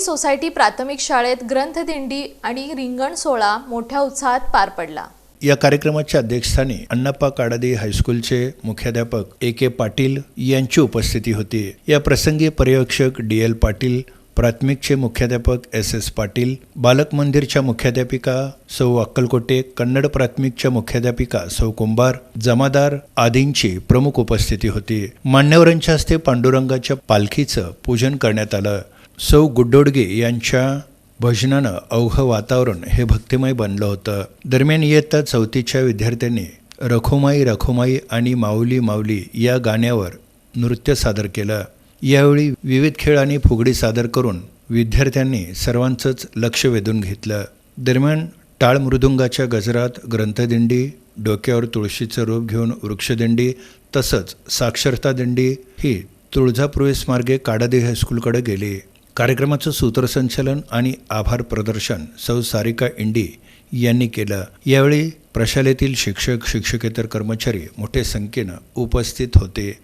Society प्राथमिक शाळेत ग्रंथदिंडी आणि रिंगण सोहळा मोठ्या उत्साहात पार पडला. या कार्यक्रमाच्या अध्यक्षस्थानी अण्णाप्पा काडादी हायस्कूलचे मुख्याध्यापक ए के पाटील यांची उपस्थिती होती. या प्रसंगी पर्यवेक्षक डी एल पाटील प्राथमिकचे मुख्याध्यापक एस एस पाटील बालक मंदिरच्या मुख्याध्यापिका सौ अक्कलकोटे कन्नड प्राथमिकच्या मुख्याध्यापिका सौ कुंभार जमादार आदींची प्रमुख उपस्थिती होती. मान्यवरांच्या हस्ते पांडुरंगाच्या पालखीचं पूजन करण्यात आलं. सौ गुड्डोडगे यांच्या भजनानं अवघं वातावरण हे भक्तिमय बनलं होतं. दरम्यान इयत्ता चौथीच्या विद्यार्थ्यांनी रखोमाई रखोमाई आणि माऊली माऊली या गाण्यावर नृत्य सादर केलं. यावेळी विविध खेळ आणि फुगडी सादर करून विद्यार्थ्यांनी सर्वांचंच लक्ष वेधून घेतलं. दरम्यान टाळ मृदुंगाच्या गजरात ग्रंथदिंडी डोक्यावर तुळशीचं रूप घेऊन वृक्षदिंडी तसंच साक्षरता दिंडी ही तुळजाप्रवेश मार्गे काडादी हायस्कूलकडे गेली. कार्यक्रमाचं सूत्रसंचलन आणि आभार प्रदर्शन सौ सारिका इंडी यांनी केलं. यावेळी प्रशालेतील शिक्षक शिक्षकेतर कर्मचारी मोठ्या संख्येनं उपस्थित होते.